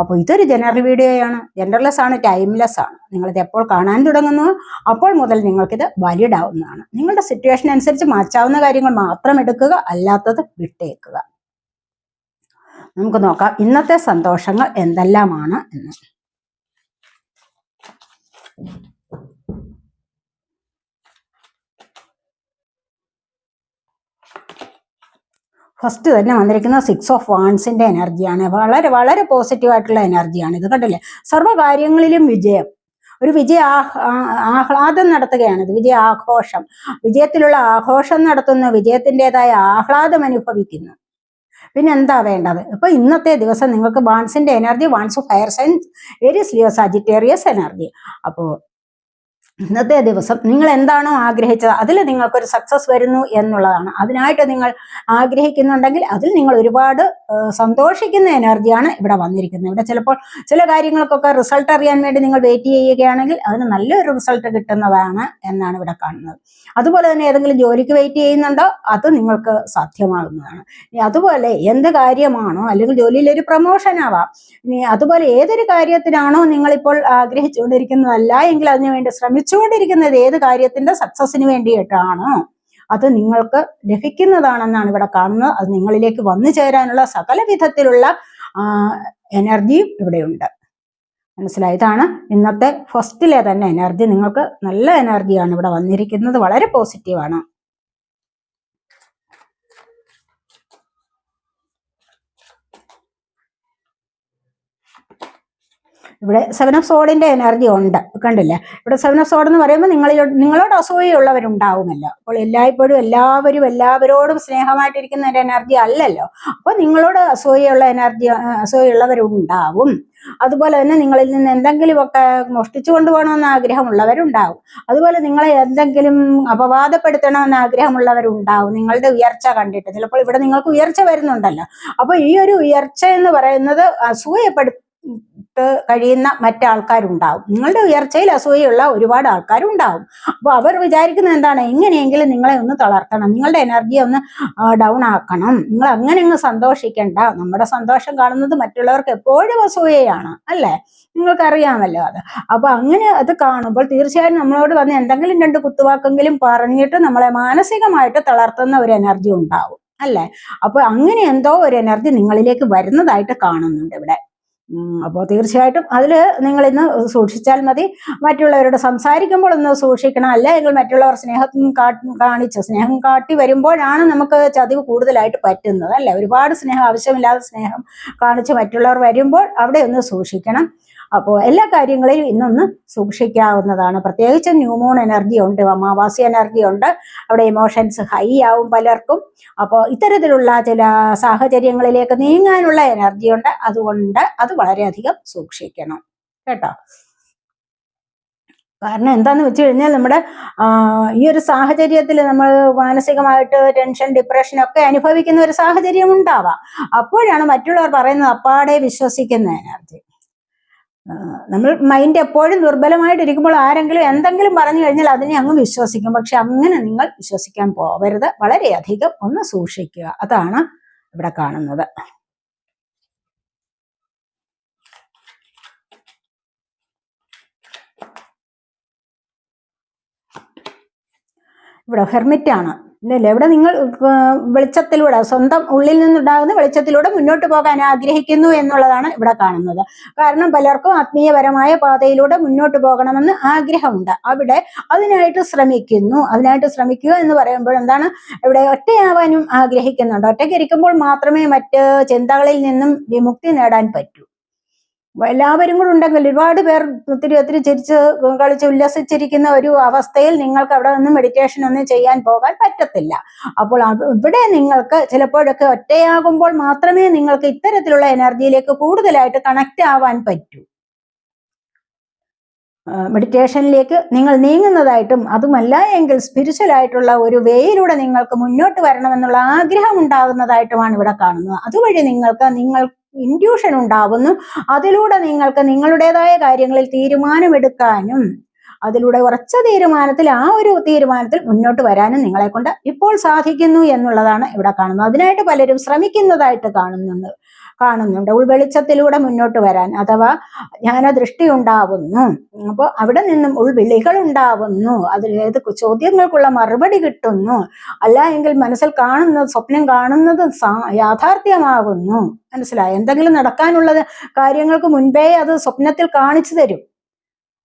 അപ്പോൾ ഇതൊരു ജനറൽ വീഡിയോയാണ്. ജനറൽലെസ് ആണ് ടൈംലെസ് ആണ്. നിങ്ങളിത് എപ്പോൾ കാണാൻ തുടങ്ങുന്നു അപ്പോൾ മുതൽ നിങ്ങൾക്കിത് വാലിഡ് ആവുന്നതാണ് നിങ്ങളുടെ സിറ്റുവേഷൻ അനുസരിച്ച് മാറ്റാവുന്ന കാര്യങ്ങൾ മാത്രം എടുക്കുക അല്ലാത്തത് വിട്ടേക്കുക. നമുക്ക് നോക്കാം ഇന്നത്തെ സന്തോഷങ്ങൾ എന്തെല്ലാമാണ് എന്ന്. ഫസ്റ്റ് തന്നെ വന്നിരിക്കുന്ന സിക്സ് ഓഫ് വാൺസിന്റെ എനർജിയാണ് വളരെ വളരെ പോസിറ്റീവ് ആയിട്ടുള്ള എനർജിയാണ് ഇത് കണ്ടില്ലേ? സർവകാര്യങ്ങളിലും വിജയം. ഒരു വിജയ ആഹ്ലാദം നടത്തുകയാണ്. ഇത് വിജയ ആഘോഷം. വിജയത്തിലുള്ള ആഘോഷം നടത്തുന്ന. വിജയത്തിന്റെതായ ആഹ്ലാദം അനുഭവിക്കുന്നു. പിന്നെ എന്താ വേണ്ടത്? ഇപ്പൊ ഇന്നത്തെ ദിവസം നിങ്ങൾക്ക് വാൺസിന്റെ energy wands fire signs Aries Leo Sagittarius energy അപ്പോൾ ഇന്നത്തെ ദിവസം നിങ്ങൾ എന്താണോ ആഗ്രഹിച്ചത് അതിൽ നിങ്ങൾക്കൊരു സക്സസ് വരുന്നു എന്നുള്ളതാണ്. അതിനായിട്ട് നിങ്ങൾ ആഗ്രഹിക്കുന്നുണ്ടെങ്കിൽ അതിൽ നിങ്ങൾ ഒരുപാട് സന്തോഷിക്കുന്ന എനർജിയാണ് ഇവിടെ വന്നിരിക്കുന്നത്. ഇവിടെ ചിലപ്പോൾ ചില കാര്യങ്ങൾക്കൊക്കെ റിസൾട്ട് അറിയാൻ വേണ്ടി നിങ്ങൾ വെയിറ്റ് ചെയ്യുകയാണെങ്കിൽ അതിന് നല്ലൊരു റിസൾട്ട് കിട്ടുന്നതാണ് എന്നാണ് ഇവിടെ കാണുന്നത്. അതുപോലെ തന്നെ ഏതെങ്കിലും ജോലിക്ക് വെയിറ്റ് ചെയ്യുന്നുണ്ടോ? അത് നിങ്ങൾക്ക് സാധ്യമാകുന്നതാണ്. ഇനി അതുപോലെ എന്ത് കാര്യമാണോ അല്ലെങ്കിൽ ജോലിയിൽ ഒരു പ്രൊമോഷൻ ആവാം ഇനി അതുപോലെ ഏതൊരു കാര്യത്തിനാണോ നിങ്ങളിപ്പോൾ ആഗ്രഹിച്ചുകൊണ്ടിരിക്കുന്നതല്ല എങ്കിൽ അതിനുവേണ്ടി ശ്രമിച്ചുകൊണ്ടിരിക്കുന്നത് ഏത് കാര്യത്തിന്റെ സക്സസിന് വേണ്ടിയിട്ടാണ്. അത് നിങ്ങൾക്ക് ലഭിക്കുന്നതാണെന്നാണ് ഇവിടെ കാണുന്നത്. അത് നിങ്ങളിലേക്ക് വന്നു ചേരാനുള്ള സകല വിധത്തിലുള്ള എനർജിയും ഇവിടെയുണ്ട് മനസ്സിലായി? ഇതാണ് ഇന്നത്തെ ഫസ്റ്റിലെ തന്നെ എനർജി നിങ്ങൾക്ക് നല്ല എനർജിയാണ് ഇവിടെ വന്നിരിക്കുന്നത്. വളരെ പോസിറ്റീവാണ് ഇവിടെ സെവൻ ഓഫ് സോഡിന്റെ എനർജി ഉണ്ട്. കണ്ടില്ലേ? ഇവിടെ സെവൻ ഓഫ് സോഡ് എന്ന് പറയുമ്പോൾ നിങ്ങളിലോ നിങ്ങളോട് അസൂയുള്ളവരുണ്ടാവുമല്ലോ അപ്പോൾ എല്ലായ്പ്പോഴും എല്ലാവരും എല്ലാവരോടും സ്നേഹമായിട്ടിരിക്കുന്ന ഒരു എനർജി അല്ലല്ലോ. അപ്പോൾ നിങ്ങളോട് അസൂയുള്ള എനർജി അസൂയുള്ളവരുണ്ടാവും അതുപോലെ തന്നെ നിങ്ങളിൽ നിന്ന് എന്തെങ്കിലുമൊക്കെ മോഷ്ടിച്ചു കൊണ്ടുപോകണമെന്ന് ആഗ്രഹമുള്ളവരുണ്ടാവും. അതുപോലെ നിങ്ങളെ എന്തെങ്കിലും അപവാദപ്പെടുത്തണമെന്ന് ആഗ്രഹമുള്ളവരുണ്ടാവും. നിങ്ങളുടെ ഉയർച്ച കണ്ടിട്ട്. ചിലപ്പോൾ ഇവിടെ നിങ്ങൾക്ക് ഉയർച്ച വരുന്നുണ്ടല്ലോ. അപ്പോൾ ഈ ഒരു ഉയർച്ച എന്ന് പറയുന്നത് അസൂയപ്പെടു ട്ട് കഴിയുന്ന മറ്റാൾക്കാരുണ്ടാവും. നിങ്ങളുടെ ഉയർച്ചയിൽ അസൂയുള്ള ഒരുപാട് ആൾക്കാരുണ്ടാവും. അപ്പോൾ അവർ വിചാരിക്കുന്ന എന്താണ്? എങ്ങനെയെങ്കിലും നിങ്ങളെ ഒന്ന് തളർത്തണം. നിങ്ങളുടെ എനർജി ഒന്ന് ഡൗൺ ആക്കണം. നിങ്ങൾ അങ്ങനെ അങ്ങ് സന്തോഷിക്കണ്ട. നമ്മുടെ സന്തോഷം കാണുന്നത് മറ്റുള്ളവർക്ക് എപ്പോഴും അസൂയയാണ് അല്ലേ? നിങ്ങൾക്കറിയാമല്ലോ അത്. അപ്പൊ അങ്ങനെ അത് കാണുമ്പോൾ തീർച്ചയായും നമ്മളോട് വന്ന് എന്തെങ്കിലും രണ്ട് കുത്തുവാക്കെങ്കിലും പറഞ്ഞിട്ട് നമ്മളെ മാനസികമായിട്ട് തളർത്തുന്ന ഒരു എനർജി ഉണ്ടാവും അല്ലേ? അപ്പൊ അങ്ങനെ എന്തോ ഒരു എനർജി നിങ്ങളിലേക്ക് വരുന്നതായിട്ട് കാണുന്നുണ്ട് ഇവിടെ. അപ്പോൾ തീർച്ചയായിട്ടും അതിൽ നിങ്ങൾ ഇന്ന് സൂക്ഷിച്ചാൽ മതി. മറ്റുള്ളവരോട് സംസാരിക്കുമ്പോൾ ഒന്ന് സൂക്ഷിക്കണം അല്ലെങ്കിൽ മറ്റുള്ളവർ സ്നേഹം കാണിച്ച് സ്നേഹം കാട്ടി വരുമ്പോഴാണ് നമുക്ക് ചതിവ് കൂടുതലായിട്ട് പറ്റുന്നത്. അല്ലേ? ഒരുപാട് സ്നേഹം ആവശ്യമില്ലാതെ സ്നേഹം കാണിച്ച് മറ്റുള്ളവർ വരുമ്പോൾ അവിടെ ഒന്ന് സൂക്ഷിക്കണം. അപ്പോൾ എല്ലാ കാര്യങ്ങളെയും ഇന്നൊന്ന് സൂക്ഷിക്കാവുന്നതാണ്. പ്രത്യേകിച്ച് ന്യൂമൂൺ എനർജി ഉണ്ട് അമാവാസി എനർജി ഉണ്ട്. അവിടെ ഇമോഷൻസ് ഹൈ ആവും പലർക്കും. അപ്പോൾ ഇത്തരത്തിലുള്ള ചില സാഹചര്യങ്ങളിലേക്ക് നീങ്ങാനുള്ള എനർജി ഉണ്ട്. അതുകൊണ്ട് അത് വളരെയധികം സൂക്ഷിക്കണം. കേട്ടോ? കാരണം എന്താന്ന് വെച്ച് കഴിഞ്ഞാൽ നമ്മുടെ ഈ ഒരു സാഹചര്യത്തിൽ നമ്മൾ മാനസികമായിട്ട് ടെൻഷൻ ഡിപ്രഷൻ ഒക്കെ അനുഭവിക്കുന്ന ഒരു സാഹചര്യം ഉണ്ടാവാം. അപ്പോഴാണ് മറ്റുള്ളവർ പറയുന്നത് അപ്പാടെ വിശ്വസിക്കുന്ന എനർജി നമ്മൾ മൈൻഡ് എപ്പോഴും ദുർബലമായിട്ടിരിക്കുമ്പോൾ ആരെങ്കിലും എന്തെങ്കിലും പറഞ്ഞു കഴിഞ്ഞാൽ അതിനെ അങ്ങ് വിശ്വസിക്കും. പക്ഷെ അങ്ങനെ നിങ്ങൾ വിശ്വസിക്കാൻ പോവരുത്. വളരെയധികം ഒന്ന് സൂക്ഷിക്കുക. അതാണ് ഇവിടെ കാണുന്നത്. ഇവിടെ ഹെർമിറ്റാണ്. ഇല്ലല്ലേ? ഇവിടെ നിങ്ങൾ വെളിച്ചത്തിലൂടെ സ്വന്തം ഉള്ളിൽ നിന്നുണ്ടാകുന്ന വെളിച്ചത്തിലൂടെ മുന്നോട്ട് പോകാൻ ആഗ്രഹിക്കുന്നു എന്നുള്ളതാണ് ഇവിടെ കാണുന്നത്. കാരണം പലർക്കും ആത്മീയപരമായ പാതയിലൂടെ മുന്നോട്ട് പോകണമെന്ന് ആഗ്രഹമുണ്ട്. അവിടെ അതിനായിട്ട് ശ്രമിക്കുന്നു. അതിനായിട്ട് ശ്രമിക്കുക എന്ന് പറയുമ്പോൾ എന്താണ്? ഇവിടെ ഒറ്റയാവാനും ആഗ്രഹിക്കുന്നുണ്ട്. ഒറ്റയ്ക്ക് ഇരിക്കുമ്പോൾ മാത്രമേ മറ്റ് ചിന്തകളിൽ നിന്നും വിമുക്തി നേടാൻ പറ്റൂ. എല്ലാവരും കൂടെ ഉണ്ടെങ്കിൽ ഒരുപാട് പേർ ഒത്തിരി ഒത്തിരി ചിരിച്ച് കളിച്ച് ഉല്ലസിച്ചിരിക്കുന്ന ഒരു അവസ്ഥയിൽ നിങ്ങൾക്ക് അവിടെ നിന്ന് മെഡിറ്റേഷൻ ഒന്നും ചെയ്യാൻ പോകാൻ പറ്റത്തില്ല. അപ്പോൾ ഇവിടെ നിങ്ങൾക്ക് ചിലപ്പോഴൊക്കെ ഒറ്റയാകുമ്പോൾ മാത്രമേ നിങ്ങൾക്ക് ഇത്തരത്തിലുള്ള എനർജിയിലേക്ക് കൂടുതലായിട്ട് കണക്ട് ആവാൻ പറ്റൂ. മെഡിറ്റേഷനിലേക്ക് നിങ്ങൾ നീങ്ങുന്നതായിട്ടും അതുമല്ല എങ്കിൽ സ്പിരിച്വൽ ആയിട്ടുള്ള ഒരു വേയിലൂടെ നിങ്ങൾക്ക് മുന്നോട്ട് വരണമെന്നുള്ള ആഗ്രഹം ഉണ്ടാകുന്നതായിട്ടുമാണ് ഇവിടെ കാണുന്നത്. അതുവഴി നിങ്ങൾക്ക് നിങ്ങൾ ഇൻഡ്യൂഷൻ ഉണ്ടാവുന്നു. അതിലൂടെ നിങ്ങൾക്ക് നിങ്ങളുടേതായ കാര്യങ്ങളിൽ തീരുമാനമെടുക്കാനും അതിലൂടെ ഉറച്ച തീരുമാനത്തിൽ ആ ഒരു തീരുമാനത്തിൽ മുന്നോട്ട് വരാനും നിങ്ങളെ കൊണ്ട് ഇപ്പോൾ സാധിക്കുന്നു എന്നുള്ളതാണ് ഇവിടെ കാണുന്നത്. അതിനായിട്ട് പലരും ശ്രമിക്കുന്നതായിട്ട് കാണുന്നുണ്ട്. കാണുന്നുണ്ട്. ഉൾവെളിച്ചത്തിലൂടെ മുന്നോട്ട് വരാൻ അഥവാ ജ്ഞാനദൃഷ്ടി ഉണ്ടാവുന്നു അപ്പോൾ അവിടെ നിന്നും ഉൾവിളികൾ ഉണ്ടാവുന്നു അതിൽ ഏത് ചോദ്യങ്ങൾക്കുള്ള മറുപടി കിട്ടുന്നു. അല്ല എങ്കിൽ മനസ്സിൽ കാണുന്നത് സ്വപ്നം കാണുന്നത് യാഥാർത്ഥ്യമാകുന്നു. മനസ്സിലായി? എന്തെങ്കിലും നടക്കാനുള്ള കാര്യങ്ങൾക്ക് മുൻപേ അത് സ്വപ്നത്തിൽ കാണിച്ചു തരും.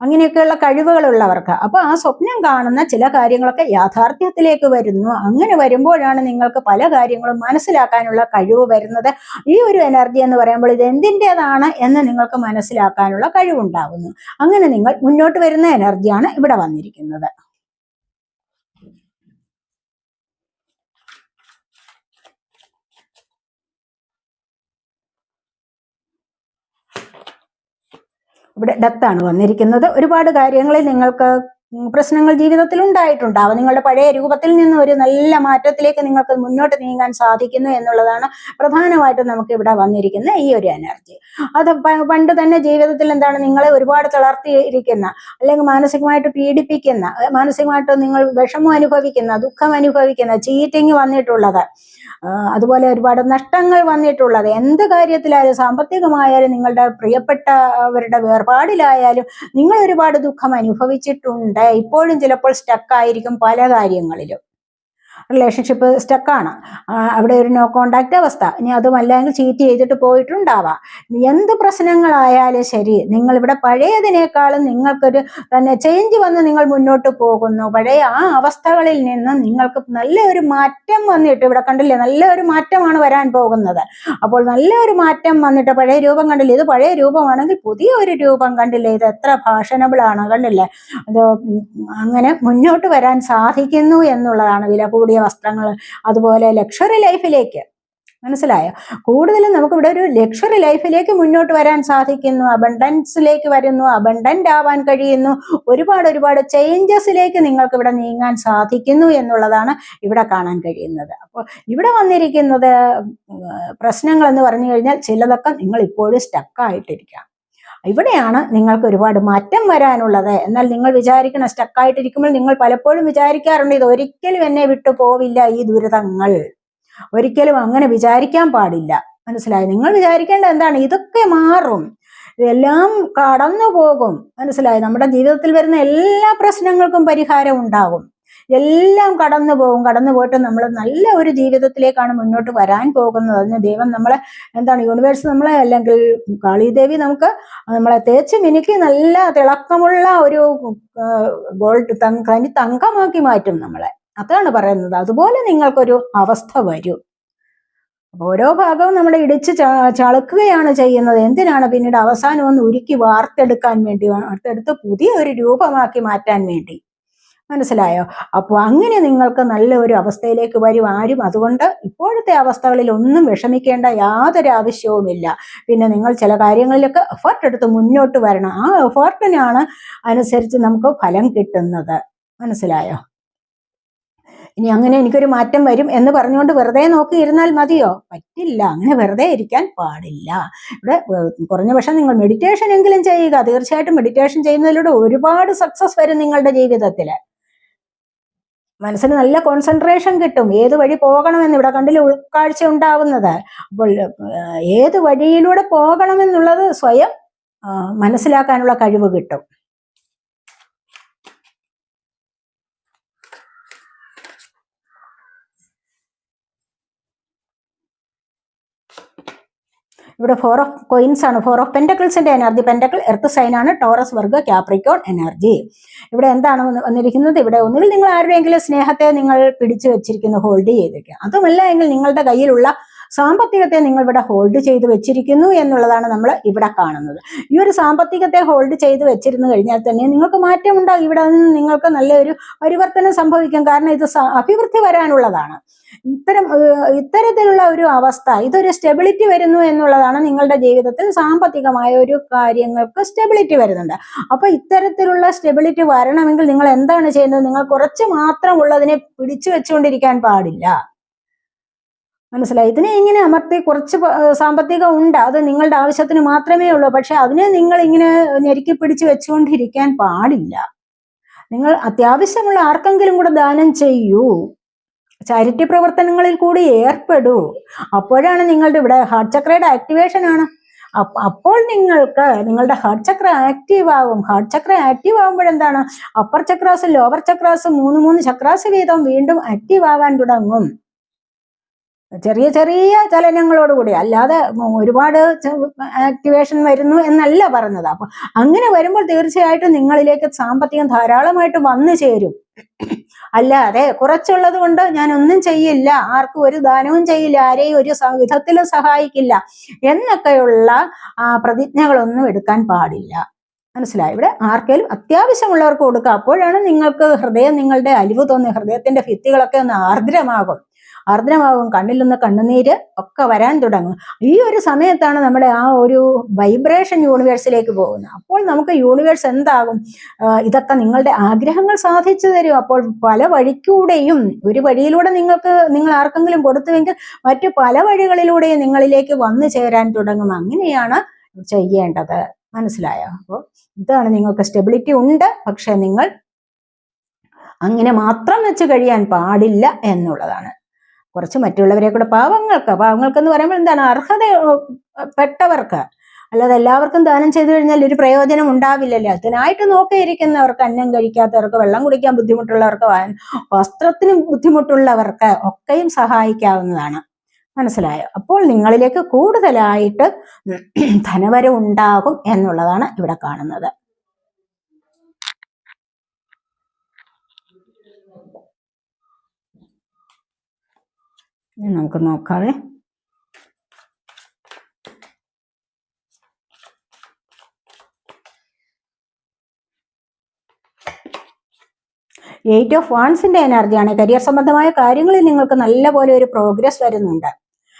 അങ്ങനെയൊക്കെയുള്ള കഴിവുകളുള്ളവർക്ക്. അപ്പൊ ആ സ്വപ്നം കാണുന്ന ചില കാര്യങ്ങളൊക്കെ യാഥാർത്ഥ്യത്തിലേക്ക് വരുന്നു. അങ്ങനെ വരുമ്പോഴാണ് നിങ്ങൾക്ക് പല കാര്യങ്ങളും മനസ്സിലാക്കാനുള്ള കഴിവ് വരുന്നത്. ഈ ഒരു എനർജി എന്ന് പറയുമ്പോൾ ഇത് എന്തിന്റെതാണ് എന്ന് നിങ്ങൾക്ക് മനസ്സിലാക്കാനുള്ള കഴിവുണ്ടാകുന്നു അങ്ങനെ നിങ്ങൾ മുന്നോട്ട് വരുന്ന എനർജിയാണ് ഇവിടെ വന്നിരിക്കുന്നത്. ഇവിടെ ഡെത്താണ് വന്നിരിക്കുന്നത്. ഒരുപാട് കാര്യങ്ങളിൽ നിങ്ങൾക്ക് പ്രശ്നങ്ങൾ ജീവിതത്തിൽ ഉണ്ടായിട്ടുണ്ടാവും. നിങ്ങളുടെ പഴയ രൂപത്തിൽ നിന്ന് ഒരു നല്ല മാറ്റത്തിലേക്ക് നിങ്ങൾക്ക് മുന്നോട്ട് നീങ്ങാൻ സാധിക്കുന്നു എന്നുള്ളതാണ് പ്രധാനമായിട്ടും നമുക്ക് ഇവിടെ വന്നിരിക്കുന്ന ഈ ഒരു എനർജി. അത് പണ്ട് തന്നെ ജീവിതത്തിൽ എന്താണ് നിങ്ങളെ ഒരുപാട് തളർത്തിയിരിക്കുന്ന അല്ലെങ്കിൽ മാനസികമായിട്ട് പീഡിപ്പിക്കുന്ന മാനസികമായിട്ട് നിങ്ങൾ വിഷമം അനുഭവിക്കുന്ന ദുഃഖം അനുഭവിക്കുന്ന ചീറ്റിങ് വന്നിട്ടുള്ളത് അതുപോലെ ഒരുപാട് നഷ്ടങ്ങൾ വന്നിട്ടുള്ളത് എന്ത് കാര്യത്തിലായാലും സാമ്പത്തികമായാലും നിങ്ങളുടെ പ്രിയപ്പെട്ടവരുടെ വേർപാടിലായാലും നിങ്ങൾ ഒരുപാട് ദുഃഖം അനുഭവിച്ചിട്ടുണ്ട്. ഇപ്പോഴും ചിലപ്പോൾ സ്റ്റക്കായിരിക്കും പല കാര്യങ്ങളിലും. റിലേഷൻഷിപ്പ് സ്റ്റക്കാണ് അവിടെ ഒരു നോ കോണ്ടാക്റ്റ് അവസ്ഥ. ഇനി അതുമല്ലെങ്കിൽ ചീറ്റ് ചെയ്തിട്ട് പോയിട്ടുണ്ടാവാം. എന്ത് പ്രശ്നങ്ങളായാലും ശരി നിങ്ങൾ ഇവിടെ പഴയതിനേക്കാളും നിങ്ങൾക്കൊരു തന്നെ ചേഞ്ച് വന്ന് നിങ്ങൾ മുന്നോട്ട് പോകുന്നു. പഴയ ആ അവസ്ഥകളിൽ നിന്ന് നിങ്ങൾക്ക് നല്ലൊരു മാറ്റം വന്നിട്ട് ഇവിടെ കണ്ടില്ലേ നല്ലൊരു മാറ്റമാണ് വരാൻ പോകുന്നത്. അപ്പോൾ നല്ലൊരു മാറ്റം വന്നിട്ട് പഴയ രൂപം കണ്ടില്ലേ? ഇത് പഴയ രൂപമാണെങ്കിൽ പുതിയ ഒരു രൂപം കണ്ടില്ലേ? ഇത് എത്ര ഫാഷനബിൾ ആണ് കണ്ടില്ലേ? അത് അങ്ങനെ മുന്നോട്ട് വരാൻ സാധിക്കുന്നു എന്നുള്ളതാണ് വില കൂടിയ വസ്ത്രങ്ങൾ അതുപോലെ ലക്ഷറി ലൈഫിലേക്ക് മനസ്സിലായോ? കൂടുതലും നമുക്ക് ഇവിടെ ഒരു ലക്ഷറി ലൈഫിലേക്ക് മുന്നോട്ട് വരാൻ സാധിക്കുന്നു. അബണ്ടൻസിലേക്ക് വരുന്നു അബണ്ടന്റ് ആവാൻ കഴിയുന്നു. ഒരുപാട് ഒരുപാട് ചേഞ്ചസിലേക്ക് നിങ്ങൾക്ക് ഇവിടെ നീങ്ങാൻ സാധിക്കുന്നു എന്നുള്ളതാണ് ഇവിടെ കാണാൻ കഴിയുന്നത്. അപ്പോൾ ഇവിടെ വന്നിരിക്കുന്നത് പ്രശ്നങ്ങൾ എന്ന് പറഞ്ഞു കഴിഞ്ഞാൽ ചിലതൊക്കെ നിങ്ങൾ ഇപ്പോഴും സ്റ്റക്കായിട്ടിരിക്കാം ഇവിടെയാണ് നിങ്ങൾക്ക് ഒരുപാട് മാറ്റം വരാനുള്ളത്. എന്നാൽ നിങ്ങൾ വിചാരിക്കണം സ്റ്റക്കായിട്ടിരിക്കുമ്പോൾ നിങ്ങൾ പലപ്പോഴും വിചാരിക്കാറുണ്ട് ഇത് ഒരിക്കലും എന്നെ വിട്ടു പോവില്ല ഈ ദുരിതങ്ങൾ. ഒരിക്കലും അങ്ങനെ വിചാരിക്കാൻ പാടില്ല. മനസ്സിലായി? നിങ്ങൾ വിചാരിക്കേണ്ട എന്താണ്? ഇതൊക്കെ മാറും. ഇതെല്ലാം കടന്നു പോകും മനസ്സിലായി? നമ്മുടെ ജീവിതത്തിൽ വരുന്ന എല്ലാ പ്രശ്നങ്ങൾക്കും പരിഹാരം ഉണ്ടാകും. എല്ലാം കടന്നു പോകും. കടന്നു പോയിട്ട് നമ്മൾ നല്ല ഒരു ജീവിതത്തിലേക്കാണ് മുന്നോട്ട് വരാൻ പോകുന്നത്. അതിന് ദൈവം നമ്മളെ എന്താണ് യൂണിവേഴ്സ് നമ്മളെ അല്ലെങ്കിൽ കാളിദേവി നമുക്ക് നമ്മളെ തേച്ച് മിനുക്കി നല്ല തിളക്കമുള്ള ഒരു ഗോൾഡ് തനി തങ്കമാക്കി മാറ്റും നമ്മളെ. അതാണ് പറയുന്നത്. അതുപോലെ നിങ്ങൾക്കൊരു അവസ്ഥ വരും. ഓരോ ഭാഗവും നമ്മൾ ഇടിച്ച് ചളുക്കുകയാണ് ചെയ്യുന്നത്. എന്തിനാണ് പിന്നീട് അവസാനം ഒന്ന് ഉരുക്കി വാർത്തെടുക്കാൻ വേണ്ടി വാർത്തെടുത്ത് പുതിയ ഒരു രൂപമാക്കി മാറ്റാൻ വേണ്ടി? മനസ്സിലായോ? അപ്പോൾ അങ്ങനെ നിങ്ങൾക്ക് നല്ല ഒരു അവസ്ഥയിലേക്ക് വരും ആരും അതുകൊണ്ട് ഇപ്പോഴത്തെ അവസ്ഥകളിൽ ഒന്നും വിഷമിക്കേണ്ട യാതൊരു ആവശ്യവുമില്ല. പിന്നെ നിങ്ങൾ ചില കാര്യങ്ങളിലൊക്കെ എഫേർട്ട് എടുത്ത് മുന്നോട്ട് വരണം. ആ എഫേർട്ടിനാണ് അനുസരിച്ച് നമുക്ക് ഫലം കിട്ടുന്നത്. മനസ്സിലായോ? ഇനി അങ്ങനെ എനിക്കൊരു മാറ്റം വരും എന്ന് പറഞ്ഞുകൊണ്ട് വെറുതെ നോക്കി ഇരുന്നാൽ മതിയോ? പറ്റില്ല. അങ്ങനെ വെറുതെ ഇരിക്കാൻ പാടില്ല. ഇവിടെ കുറഞ്ഞ പക്ഷേ നിങ്ങൾ മെഡിറ്റേഷൻ എങ്കിലും ചെയ്യുക. തീർച്ചയായിട്ടും മെഡിറ്റേഷൻ ചെയ്യുന്നതിലൂടെ ഒരുപാട് സക്സസ് വരും നിങ്ങളുടെ ജീവിതത്തിൽ മനസ്സിന് നല്ല കോൺസെൻട്രേഷൻ കിട്ടും. ഏത് വഴി പോകണമെന്ന് ഇവിടെ കണ്ടില്ല ഉൾക്കാഴ്ച ഉണ്ടാവുന്നത്. അപ്പോൾ ഏത് വഴിയിലൂടെ പോകണമെന്നുള്ളത് സ്വയം മനസ്സിലാക്കാനുള്ള കഴിവ് കിട്ടും. ഇവിടെ ഫോർ ഓഫ് കോയിൻസ് ആണ്. ഫോർ ഓഫ് പെന്റക്കിൾസിന്റെ എനർജി പെന്റക്കിൾ എർത്ത് സൈൻ ആണ്. ടോറസ് വർഗ ക്യാപ്രിക്കോൺ എനർജി ഇവിടെ എന്താണ് വന്നിരിക്കുന്നത്? ഇവിടെ ഒന്നുകിൽ നിങ്ങൾ ആരുടെയെങ്കിലും സ്നേഹത്തെ നിങ്ങൾ പിടിച്ചു വെച്ചിരിക്കുന്നു ഹോൾഡ് ചെയ്തിരിക്കുക. അതുമല്ല എങ്കിൽ നിങ്ങളുടെ കയ്യിലുള്ള സാമ്പത്തികത്തെ നിങ്ങൾ ഇവിടെ ഹോൾഡ് ചെയ്ത് വെച്ചിരിക്കുന്നു എന്നുള്ളതാണ് നമ്മൾ ഇവിടെ കാണുന്നത്. ഈ ഒരു സാമ്പത്തികത്തെ ഹോൾഡ് ചെയ്ത് വെച്ചിരുന്നു കഴിഞ്ഞാൽ തന്നെ നിങ്ങൾക്ക് മാറ്റം ഉണ്ടാകും. ഇവിടെ നിന്ന് നിങ്ങൾക്ക് നല്ലൊരു പരിവർത്തനം സംഭവിക്കും. കാരണം ഇത് അഭിവൃദ്ധി വരാനുള്ളതാണ്. ഇത്തരം ഇത്തരത്തിലുള്ള ഒരു അവസ്ഥ ഇതൊരു സ്റ്റെബിലിറ്റി വരുന്നു എന്നുള്ളതാണ് നിങ്ങളുടെ ജീവിതത്തിൽ സാമ്പത്തികമായ ഒരു കാര്യങ്ങൾക്ക് സ്റ്റെബിലിറ്റി വരുന്നുണ്ട്. അപ്പൊ ഇത്തരത്തിലുള്ള സ്റ്റെബിലിറ്റി വരണമെങ്കിൽ നിങ്ങൾ എന്താണ് ചെയ്യുന്നത്? നിങ്ങൾ കുറച്ച് മാത്രം ഉള്ളതിനെ പിടിച്ചു വെച്ചുകൊണ്ടിരിക്കാൻ പാടില്ല. മനസ്സിലായി. ഇതിനെ ഇങ്ങനെ അമർത്തി കുറച്ച് സാമ്പത്തികം ഉണ്ട്. അത് നിങ്ങളുടെ ആവശ്യത്തിന് മാത്രമേ ഉള്ളൂ. പക്ഷെ അതിനെ നിങ്ങൾ ഇങ്ങനെ ഞെരുക്കി പിടിച്ച് വെച്ചുകൊണ്ടിരിക്കാൻ പാടില്ല. നിങ്ങൾ അത്യാവശ്യമുള്ള ആർക്കെങ്കിലും കൂടെ ദാനം ചെയ്യൂ. ചാരിറ്റി പ്രവർത്തനങ്ങളിൽ കൂടി ഏർപ്പെടൂ. അപ്പോഴാണ് നിങ്ങളുടെ ഇവിടെ ഹാർട്ട് ചക്രയുടെ ആക്ടിവേഷൻ ആണ്. അപ്പോൾ നിങ്ങൾക്ക് നിങ്ങളുടെ ഹാർട്ട് ചക്ര ആക്റ്റീവ് ആകും ഹാർട്ട് ചക്ര ആക്റ്റീവ് ആകുമ്പോഴെന്താണ് അപ്പർ ചക്രാസ് ലോവർ ചക്രാസ് മൂന്ന് മൂന്ന് ചക്രാസ് വീതം വീണ്ടും ആക്റ്റീവ് ആകാൻ തുടങ്ങും. ചെറിയ ചെറിയ ചലനങ്ങളോടുകൂടി അല്ലാതെ ഒരുപാട് ആക്ടിവേഷൻ വരുന്നു എന്നല്ല പറഞ്ഞത്. അപ്പൊ അങ്ങനെ വരുമ്പോൾ തീർച്ചയായിട്ടും നിങ്ങളിലേക്ക് സാമ്പത്തികം ധാരാളമായിട്ട് വന്നു ചേരും. അല്ലാതെ കുറച്ചുള്ളത് കൊണ്ട് ഞാൻ ഒന്നും ചെയ്യില്ല. ആർക്കും ഒരു ദാനവും ചെയ്യില്ല. ആരെയും ഒരു വിധത്തിലും സഹായിക്കില്ല. എന്നൊക്കെയുള്ള പ്രതിജ്ഞകളൊന്നും എടുക്കാൻ പാടില്ല. മനസ്സിലായി? ഇവിടെ ആർക്കെങ്കിലും അത്യാവശ്യമുള്ളവർക്ക് കൊടുക്കുക അപ്പോഴാണ് നിങ്ങൾക്ക് ഹൃദയം നിങ്ങളുടെ അലിവ് തോന്നി ഹൃദയത്തിന്റെ ഭിത്തികളൊക്കെ ഒന്ന് ആർദ്രമാകും. ആർദ്രമാകും കണ്ണിൽ നിന്ന് കണ്ണുനീര് ഒക്കെ വരാൻ തുടങ്ങും. ഈ ഒരു സമയത്താണ് നമ്മുടെ ആ ഒരു വൈബ്രേഷൻ യൂണിവേഴ്സിലേക്ക് പോകുന്നത്. അപ്പോൾ നമുക്ക് യൂണിവേഴ്സ് എന്താകും? ഇതൊക്കെ നിങ്ങളുടെ ആഗ്രഹങ്ങൾ സാധിച്ചു തരും. അപ്പോൾ പല വഴിക്കൂടെയും ഒരു വഴിയിലൂടെ നിങ്ങൾക്ക് നിങ്ങൾ ആർക്കെങ്കിലും കൊടുത്തുവെങ്കിൽ മറ്റു പല വഴികളിലൂടെയും നിങ്ങളിലേക്ക് വന്നു ചേരാൻ തുടങ്ങും. അങ്ങനെയാണ് ചെയ്യേണ്ടത്. മനസ്സിലായോ? അപ്പോൾ ഇതാണ് നിങ്ങൾക്ക് സ്റ്റെബിലിറ്റി ഉണ്ട്. പക്ഷെ നിങ്ങൾ അങ്ങനെ മാത്രം വെച്ച് കഴിയാൻ പാടില്ല എന്നുള്ളതാണ്. കുറച്ച് മറ്റുള്ളവരെ കൂടെ പാവങ്ങൾക്ക് എന്ന് പറയുമ്പോൾ എന്താണ്? അർഹത പെട്ടവർക്ക്. അല്ലാതെ എല്ലാവർക്കും ദാനം ചെയ്തു കഴിഞ്ഞാൽ ഒരു പ്രയോജനം ഉണ്ടാവില്ലല്ലോ. അതിനായിട്ട് നോക്കിയിരിക്കുന്നവർക്ക് അന്നം കഴിക്കാത്തവർക്ക് വെള്ളം കുടിക്കാൻ ബുദ്ധിമുട്ടുള്ളവർക്ക് വസ്ത്രത്തിന് ബുദ്ധിമുട്ടുള്ളവർക്ക് ഒക്കെയും സഹായിക്കാവുന്നതാണ്. മനസ്സിലായോ? അപ്പോൾ നിങ്ങളിലേക്ക് കൂടുതലായിട്ട് ധനവരവുണ്ടാകും എന്നുള്ളതാണ് ഇവിടെ കാണുന്നത്. ഇനി നമുക്ക് നോക്കാവേ. എയ്റ്റ് ഓഫ് വാൺസിന്റെ എനർജിയാണ്. കരിയർ സംബന്ധമായ കാര്യങ്ങളിൽ നിങ്ങൾക്ക് നല്ലപോലെ ഒരു പ്രോഗ്രസ് വരുന്നുണ്ട്.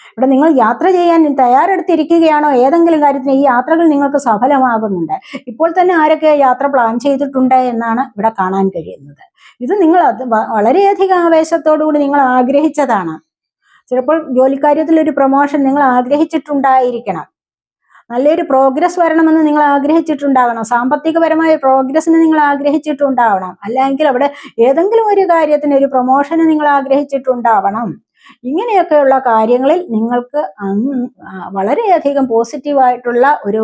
ഇവിടെ നിങ്ങൾ യാത്ര ചെയ്യാൻ തയ്യാറെടുത്തിരിക്കുകയാണോ? ഏതെങ്കിലും കാര്യത്തിന് ഈ യാത്രകൾ നിങ്ങൾക്ക് സഫലമാകുന്നുണ്ട്. ഇപ്പോൾ തന്നെ ആരൊക്കെ യാത്ര പ്ലാൻ ചെയ്തിട്ടുണ്ട് എന്നാണ് ഇവിടെ കാണാൻ കഴിയുന്നത്. ഇത് നിങ്ങൾ അത് വളരെയധികം ആവേശത്തോടു കൂടി നിങ്ങൾ ആഗ്രഹിച്ചതാണ്. ചിലപ്പോൾ ജോലിക്കാര്യത്തിൽ ഒരു പ്രൊമോഷൻ നിങ്ങൾ ആഗ്രഹിച്ചിട്ടുണ്ടായിരിക്കണം. നല്ലൊരു പ്രോഗ്രസ് വരണമെന്ന് നിങ്ങൾ ആഗ്രഹിച്ചിട്ടുണ്ടാവണം. സാമ്പത്തികപരമായ പ്രോഗ്രസ്സിന് നിങ്ങൾ ആഗ്രഹിച്ചിട്ടുണ്ടാവണം. അല്ലെങ്കിൽ അവിടെ ഏതെങ്കിലും ഒരു കാര്യത്തിന് ഒരു പ്രൊമോഷന് നിങ്ങൾ ആഗ്രഹിച്ചിട്ടുണ്ടാവണം. ഇങ്ങനെയൊക്കെയുള്ള കാര്യങ്ങളിൽ നിങ്ങൾക്ക് വളരെയധികം പോസിറ്റീവായിട്ടുള്ള ഒരു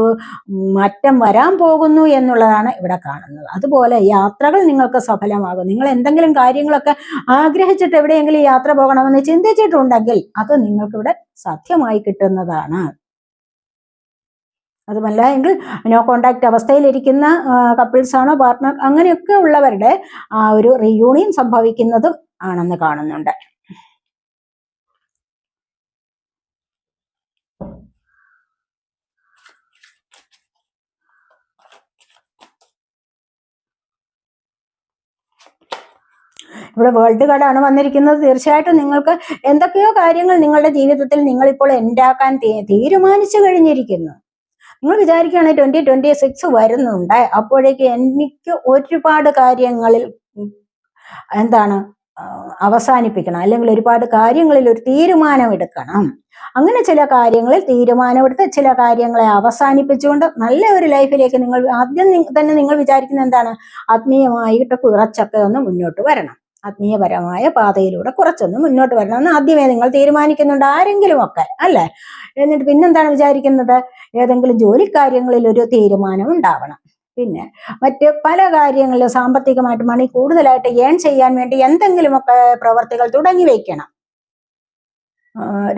മാറ്റം വരാൻ പോകുന്നു എന്നുള്ളതാണ് ഇവിടെ കാണുന്നത്. അതുപോലെ യാത്രകൾ നിങ്ങൾക്ക് സഫലമാകും. നിങ്ങൾ എന്തെങ്കിലും കാര്യങ്ങളൊക്കെ ആഗ്രഹിച്ചിട്ട് എവിടെയെങ്കിലും യാത്ര പോകണമെന്ന് ചിന്തിച്ചിട്ടുണ്ടെങ്കിൽ അത് നിങ്ങൾക്കിവിടെ സാധ്യമായി കിട്ടുന്നതാണ്. അതുമല്ല എങ്കിൽ നോ കോണ്ടാക്ട് അവസ്ഥയിലിരിക്കുന്ന കപ്പിൾസ് ആണോ പാർട്ട്ണർ അങ്ങനെയൊക്കെ ഉള്ളവരുടെ ആ ഒരു റിയൂണിയൻ സംഭവിക്കുന്നതും ആണെന്ന് കാണുന്നുണ്ട്. ഇവിടെ വേൾഡ് കാർഡാണ് വന്നിരിക്കുന്നത്. തീർച്ചയായിട്ടും നിങ്ങൾക്ക് എന്തൊക്കെയോ കാര്യങ്ങൾ നിങ്ങളുടെ ജീവിതത്തിൽ നിങ്ങളിപ്പോൾ ഉണ്ടാക്കാൻ തീരുമാനിച്ചു കഴിഞ്ഞിരിക്കുന്നു. നിങ്ങൾ വിചാരിക്കുകയാണെങ്കിൽ ട്വന്റി ട്വന്റി സിക്സ് വരുന്നുണ്ട്. അപ്പോഴേക്ക് എനിക്ക് ഒരുപാട് കാര്യങ്ങളിൽ എന്താണ് അവസാനിപ്പിക്കണം. അല്ലെങ്കിൽ ഒരുപാട് കാര്യങ്ങളിൽ ഒരു തീരുമാനമെടുക്കണം അങ്ങനെ ചില കാര്യങ്ങളിൽ തീരുമാനമെടുത്ത് ചില കാര്യങ്ങളെ അവസാനിപ്പിച്ചുകൊണ്ട് നല്ല ഒരു ലൈഫിലേക്ക് നിങ്ങൾ ആദ്യം തന്നെ നിങ്ങൾ വിചാരിക്കുന്ന എന്താണ്? ആത്മീയമായിട്ട് കുറച്ചൊക്കെ ഒന്ന് മുന്നോട്ട് വരണം. ആത്മീയപരമായ പാതയിലൂടെ കുറച്ചൊന്ന് മുന്നോട്ട് വരണം. എന്ന് ആദ്യമേ നിങ്ങൾ തീരുമാനിക്കുന്നുണ്ട് ആരെങ്കിലും ഒക്കെ അല്ലേ? എന്നിട്ട് പിന്നെന്താണ് വിചാരിക്കുന്നത്? ഏതെങ്കിലും ജോലി കാര്യങ്ങളിൽ ഒരു തീരുമാനം ഉണ്ടാവണം. പിന്നെ മറ്റ് പല കാര്യങ്ങളിലും സാമ്പത്തികമായിട്ട് മണി കൂടുതലായിട്ട് ഏൺ ചെയ്യാൻ വേണ്ടി എന്തെങ്കിലുമൊക്കെ പ്രവർത്തികൾ തുടങ്ങി വയ്ക്കണം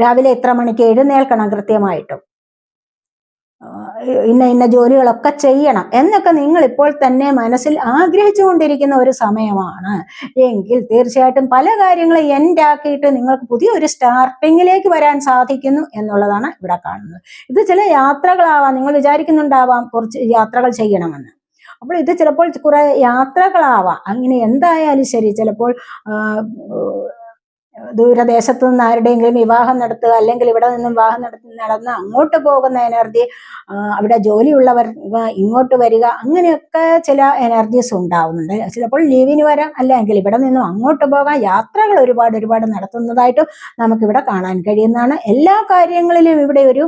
രാവിലെ എത്ര മണിക്ക് എഴുന്നേൽക്കണം കൃത്യമായിട്ടും. ഇന്ന ഇന്ന ജോലികളൊക്കെ ചെയ്യണം എന്നൊക്കെ നിങ്ങൾ ഇപ്പോൾ തന്നെ മനസ്സിൽ ആഗ്രഹിച്ചുകൊണ്ടിരിക്കുന്ന ഒരു സമയമാണ്. എങ്കിൽ തീർച്ചയായിട്ടും പല കാര്യങ്ങളും എൻഡ് ആക്കിയിട്ട് നിങ്ങൾക്ക് പുതിയൊരു സ്റ്റാർട്ടിങ്ങിലേക്ക് വരാൻ സാധിക്കുന്നു എന്നുള്ളതാണ് ഇവിടെ കാണുന്നത്. ഇത് ചില യാത്രകളാവാം നിങ്ങൾ വിചാരിക്കുന്നുണ്ടാവാം കുറച്ച് യാത്രകൾ ചെയ്യണമെന്ന്. അപ്പോൾ ഇത് ചിലപ്പോൾ കുറെ യാത്രകളാവാം. അങ്ങനെ എന്തായാലും ശരി ചിലപ്പോൾ ദൂരദേശത്ത് നിന്ന് ആരുടെയെങ്കിലും വിവാഹം നടത്തുക അല്ലെങ്കിൽ ഇവിടെ നിന്നും വിവാഹം നടത്തി നടന്ന് അങ്ങോട്ട് പോകുന്ന എനർജി അവിടെ ജോലിയുള്ളവർ ഇങ്ങോട്ട് വരിക അങ്ങനെയൊക്കെ ചില എനർജീസ് ഉണ്ടാവുന്നുണ്ട്. ചിലപ്പോൾ ലീവിന് വരാം അല്ലെങ്കിൽ ഇവിടെ നിന്നും അങ്ങോട്ട് പോകാം. യാത്രകൾ ഒരുപാട് ഒരുപാട് നടത്തുന്നതായിട്ടും നമുക്കിവിടെ കാണാൻ കഴിയുന്നതാണ്. എല്ലാ കാര്യങ്ങളിലും ഇവിടെ ഒരു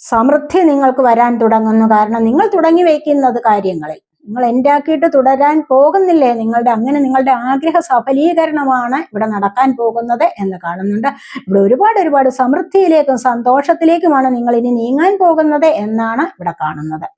സമൃദ്ധി നിങ്ങൾക്ക് വരാൻ തുടങ്ങുന്നു. കാരണം നിങ്ങൾ തുടങ്ങി വയ്ക്കുന്നത് കാര്യങ്ങളിൽ. നിങ്ങൾ എന്റെ ആക്കിയിട്ട് തുടരാൻ പോകുന്നില്ലേ? നിങ്ങളുടെ അങ്ങനെ നിങ്ങളുടെ ആഗ്രഹ സഫലീകരണമാണ് ഇവിടെ നടക്കാൻ പോകുന്നത് എന്ന് കാണുന്നുണ്ട്. ഇവിടെ ഒരുപാട് ഒരുപാട് സമൃദ്ധിയിലേക്കും സന്തോഷത്തിലേക്കുമാണ് നിങ്ങൾ ഇനി നീങ്ങാൻ പോകുന്നത് എന്നാണ് ഇവിടെ കാണുന്നത്.